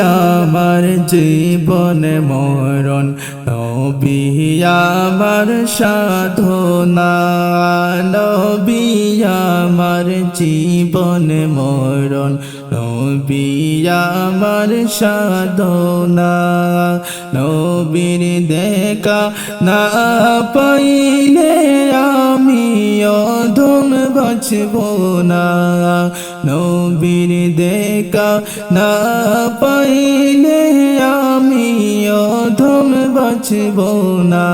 আমার জীবন মরণ নবী আমার সাধনা নবী আমার জীবন মরণ নবী আমার সাধনা, নবীর দেখা না পাইলে আমি অধম বাঁচব না। নবীর দেখা না পাইলে আমি অধম বাঁচব না।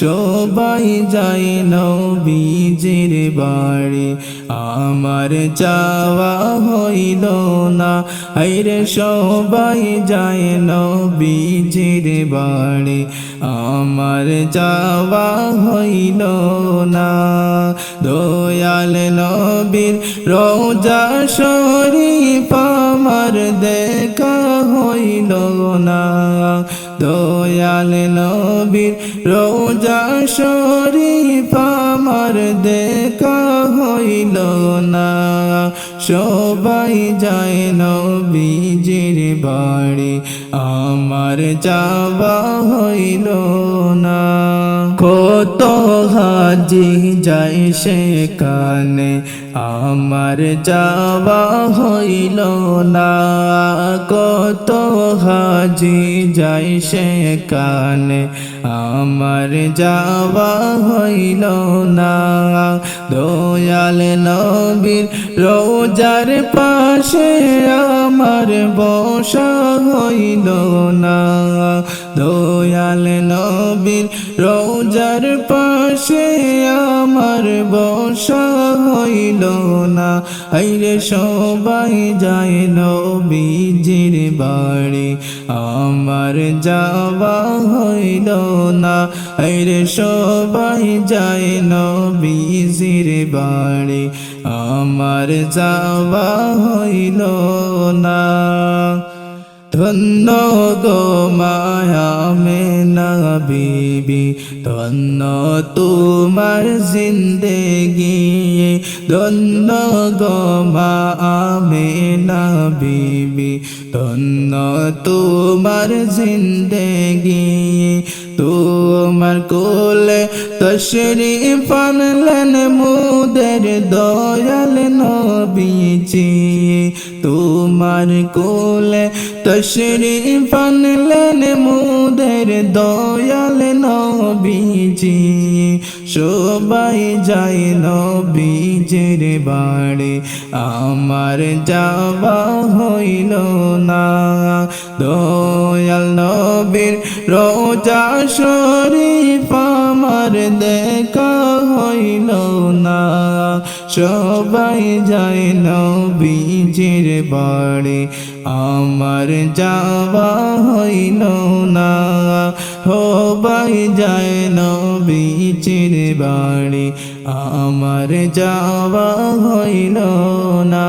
সবাই যায় নবীজির বাড়ি। আমার যাওয়া হইল না আইরে সবাই যায় নবীজির বাড়ি। আমার যাওয়া হইল না, দয়াল নবীর রোজা শরীফ আমার দেখা। হইল না। দয়াল নবীর রোজা শরীফ আমার দেখা হইল না। সবাই যায় নবীজির বাড়ি। আমার যাওয়া হইল না। কত হাজি যায় সেখানে, আমার যাওয়া হইল না। কত হাজি যায় সেখানে, আমার যাওয়া হইল না। দয়াল নবীর রোজার পাশে আমার বসা হইল না। দয়াল নবীর রোজার পাশে আমার বসা হইল না। আইরে সবাই যায় নবীজির বাড়ি, আমার যাওয়া হইল না। আইরে সবাই যায় নবীজির বাড়ি আমার যাওয়া হইল না। ধন্য গো মায়া মেনা বিবি, ধন্য তোমার জিন্দেগি। ধন্য গো মা মেনা বিবি, ধন্য তোমার জিন্দেগি। তোমার কোলে তশরি পানলেন মুদের দয়াল নবীজি। তোমার কোলে তশরি পানলেন মুদের দয়াল নবীজি। সবাই যায় নবীজের বাড়ি, আমার যাওয়া হইল না। দয়াল নবীর রোজা শরীফ আমার দেখা হইল না। সবাই যায় নবীজির বাড়ি। আমার যাওয়া হইল না। সবাই যায় নবীজির বাড়ি। আমার যাওয়া হইল না।